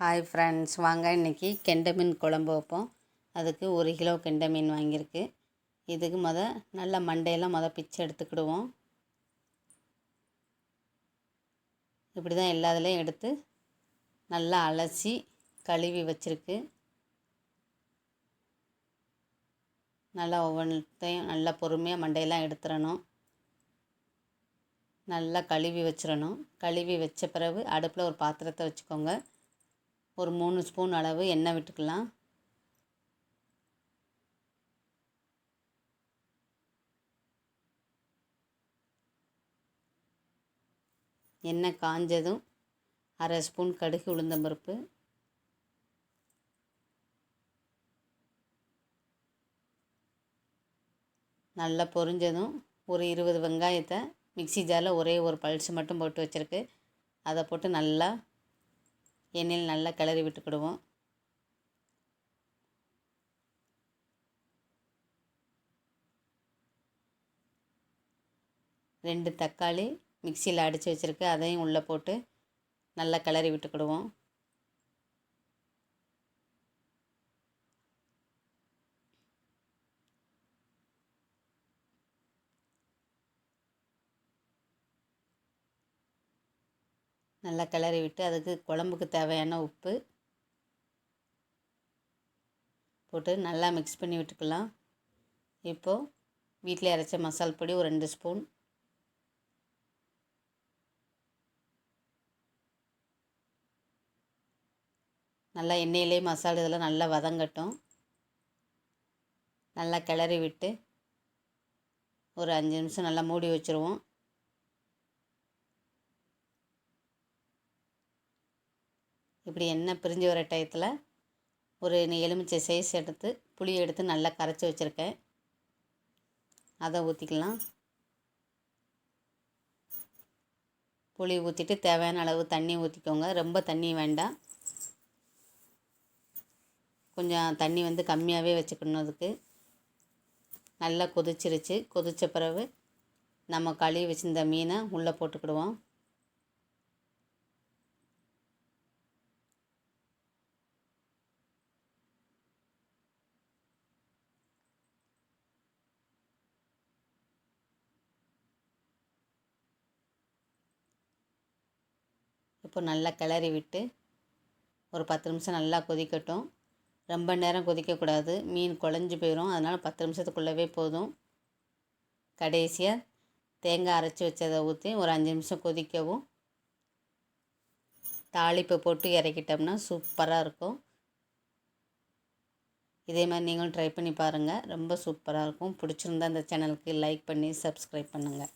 Hi friends வாங்க இன்றைக்கி கெண்டை மீன் குழம்பு வைப்போம். அதுக்கு ஒரு கிலோ கெண்டை மீன் வாங்கியிருக்கு. இதுக்கு மொதல் நல்லா மண்டையெல்லாம் மொதல் பிச்சு எடுத்துக்கிடுவோம். இப்படி தான் எல்லா இதுலேயும் எடுத்து நல்லா அலசி கழுவி வச்சுருக்கு. நல்லா ஒவ்வொன்றையும் நல்லா பொறுமையாக மண்டையெல்லாம் எடுத்துடணும். நல்லா கழுவி வச்சிடணும். கழுவி வச்ச பிறகு அடுப்பில் ஒரு பாத்திரத்தை வச்சுக்கோங்க. ஒரு மூணு ஸ்பூன் அளவு எண்ணெய் விட்டுக்கலாம். எண்ணெய் காஞ்சதும் அரை ஸ்பூன் கடுகு உளுந்தம்பருப்பு. நல்லா பொரிஞ்சதும் ஒரு இருபது வெங்காயத்தை மிக்சி ஜாரில் ஒரே ஒரு பல்ஸ் மட்டும் போட்டு வச்சுருக்கு. அதை போட்டு நல்லா எண்ணெயில் நல்லா கிளறி விட்டுக்கிடுவோம். ரெண்டு தக்காளி மிக்சியில் அடித்து வச்சுருக்கு. அதையும் உள்ளே போட்டு நல்லா கிளறி விட்டுக்கிடுவோம். நல்லா கிளறி விட்டு அதுக்கு குழம்புக்கு தேவையான உப்பு போட்டு நல்லா மிக்ஸ் பண்ணி விட்டுக்கலாம். இப்போது வீட்டில் அரைச்ச மசால் பொடி ஒரு ரெண்டு ஸ்பூன். நல்லா எண்ணெயிலே மசாலா இதெல்லாம் நல்லா வதங்கட்டும். நல்லா கிளறி விட்டு ஒரு அஞ்சு நிமிஷம் நல்லா மூடி வச்சுருவோம். இப்படி எண்ணெய் பிரிஞ்சு வர டயத்தில் ஒரு எலுமிச்சை சைஸ் எடுத்து புளி எடுத்து நல்லா கரைச்சி வச்சுருக்கேன். அதை ஊற்றிக்கலாம் புளி ஊற்றிட்டு தேவையான அளவு தண்ணி ஊற்றிக்கோங்க ரொம்ப தண்ணி வேண்டாம். கொஞ்சம் தண்ணி வந்து கம்மியாகவே வச்சுக்கணும் அதுக்கு நல்லா கொதிச்சிருச்சு. கொதித்த பிறகு நம்ம கழுவி வச்சுருந்த மீனை உள்ளே போட்டுக்கிடுவோம். இப்போ நல்லா கிளறி விட்டு ஒரு பத்து நிமிஷம் நல்லா கொதிக்கட்டும். ரொம்ப நேரம் கொதிக்கக்கூடாது. மீன் குழஞ்சி போயிடும் அதனால் பத்து நிமிஷத்துக்குள்ளவே போதும். கடைசியாக தேங்காய் அரைச்சி வச்சதை ஊற்றி ஒரு அஞ்சு நிமிஷம் கொதிக்கவும். தாளிப்பை போட்டு இறக்கிட்டோம்னா சூப்பராக இருக்கும். இதே மாதிரி நீங்களும் ட்ரை பண்ணி பாருங்கள் ரொம்ப சூப்பராக இருக்கும். பிடிச்சிருந்தா இந்த சேனலுக்கு லைக் பண்ணி சப்ஸ்கிரைப் பண்ணுங்கள்